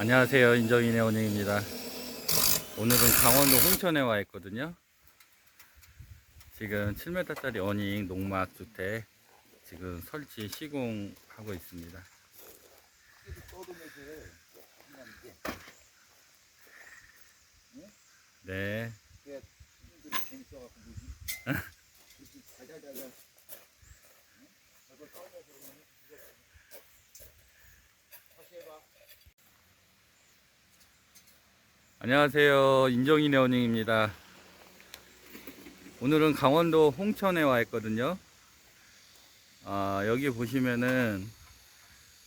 안녕하세요. 인정인의 원영입니다. 오늘은 강원도 홍천에 와 있거든요. 지금 7m짜리 어닝 농막 주택 지금 설치 시공하고 있습니다. 네. 안녕하세요. 인정인의 원영입니다. 오늘은 강원도 홍천에 와 있거든요. 아, 여기 보시면은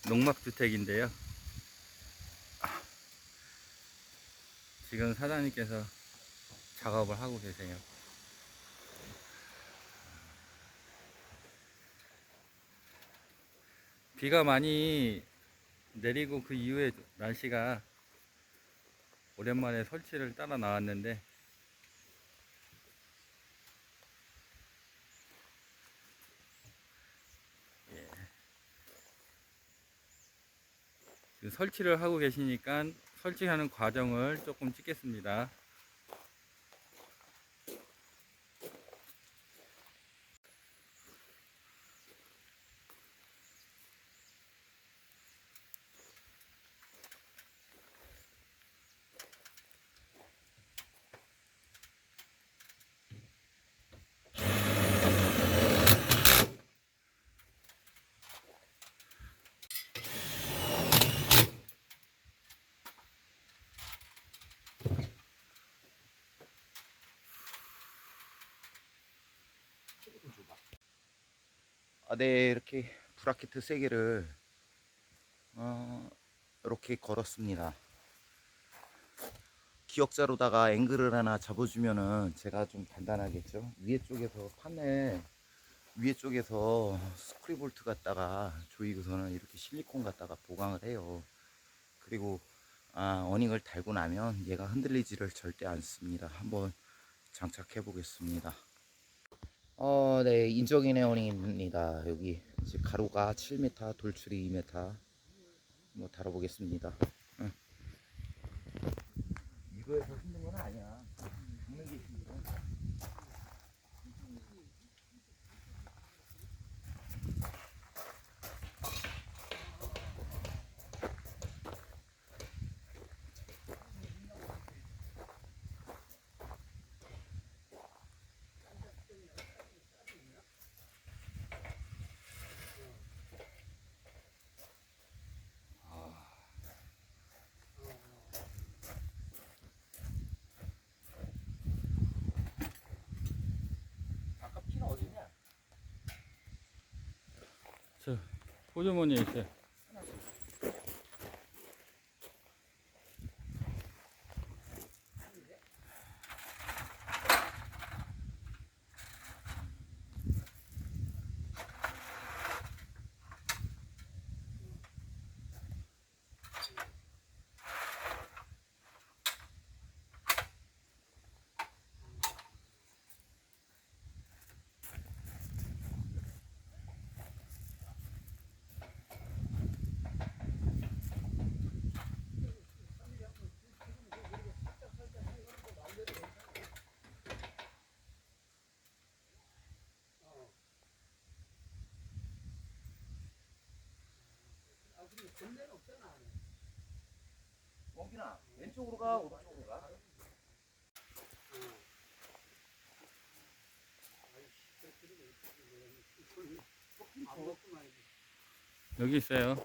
농막주택인데요. 지금 사장님께서 작업을 하고 계세요. 비가 많이 내리고 그 이후에 날씨가 오랜만에 설치를 따라 나왔는데 예. 설치를 하고 계시니까 설치하는 과정을 조금 찍겠습니다. 아, 네, 이렇게 브라켓 세 개를 어, 이렇게 걸었습니다. 기역자로다가 앵글을 하나 잡아주면은 제가 좀 간단하겠죠. 위에 쪽에서 판넬 위에 쪽에서 스크리볼트 갖다가 조이고서는 이렇게 실리콘 갖다가 보강을 해요. 그리고 아, 어닝을 달고 나면 얘가 흔들리지를 절대 않습니다. 한번 장착해 보겠습니다. 어, 네, 인적인의 어닝입니다. 여기 가로가 7m, 돌출이 2m. 뭐 다뤄보겠습니다. 응. 이거에서 힘든 건 아니야. 죽는 게 힘들어. 아까 피는 어디냐? 저 호주머니에 있어요. 원빈아, 왼쪽으로 가, 오른쪽으로 가? 여기 있어요.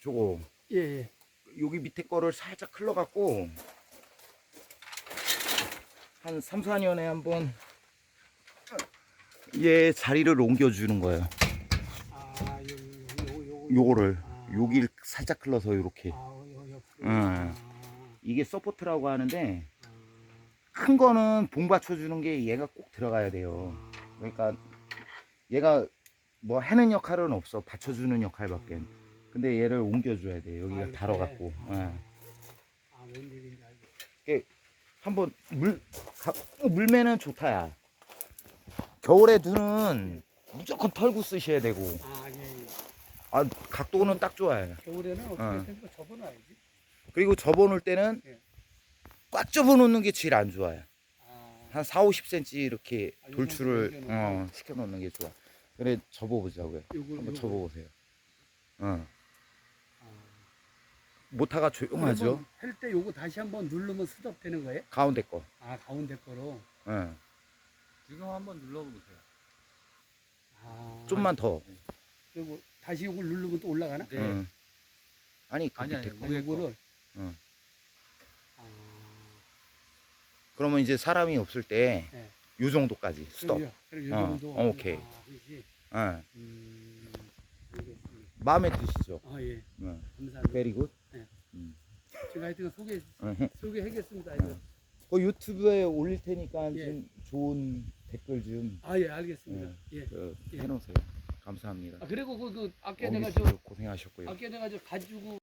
저거 예, 예. 여기 밑에 거를 살짝 흘러갖고 한 3, 4년에 한 번 얘 자리를 옮겨주는 거예요. 아, 요, 요, 요, 요. 요거를 아. 여기를 살짝 흘러서 이렇게 아. 응. 아, 이게 서포트라고 하는데 아, 큰 거는 봉 받쳐주는 게 얘가 꼭 들어가야 돼요. 그러니까 얘가 뭐 하는 역할은 없어 받쳐주는 역할밖에. 근데 얘를 옮겨줘야 돼. 아, 여기가 이렇게? 달아갖고. 아, 예. 아, 웬일인지 알겠어. 이렇게 한번 물 가- 물매는 좋다 야. 겨울에 두는 무조건 털고 쓰셔야 되고 아, 예, 예. 아 각도는 딱 좋아요. 겨울에는 어떻게 어. 이거 접어놔야지. 그리고 접어놓을 때는 예. 꽉 접어놓는 게 제일 안 좋아요. 아, 한 4, 50cm 이렇게 아, 요 돌출을 어, 시켜놓는 게 좋아. 그래 접어보자고요. 요거, 한번 요거. 접어보세요. 어. 아. 모타가 조용하죠. 할 때 요거 다시 한번 누르면 스톱 되는 거예요? 가운데 거. 아, 가운데 거로. 어. 지금 한번 눌러보세요. 아. 좀만 더. 그리고 다시 요걸 누르면 또 올라가나? 네. 어. 아니 그 아니, 밑에 아니, 거. 아, 위에 거. 요거를. 어. 아. 그러면 이제 사람이 없을 때 네. 요 정도까지 스톱. 그럼 요- 그럼 요 어, 정도. 어, 오케이. 아, 그렇지. 어. 음. 알겠습니다. 마음에 드시죠? 아, 예. 어. 감사합니다. 베리 굿. 제가 하여튼 소개, 어. 소개하겠습니다. 이거. 어. 그 유튜브에 올릴 테니까 예. 좀 좋은 댓글 좀 아, 예, 알겠습니다. 예. 그, 예. 해놓으세요. 감사합니다. 아, 그리고 그, 그, 아까 내가 저, 고생하셨고요. 아까 내가 저 가지고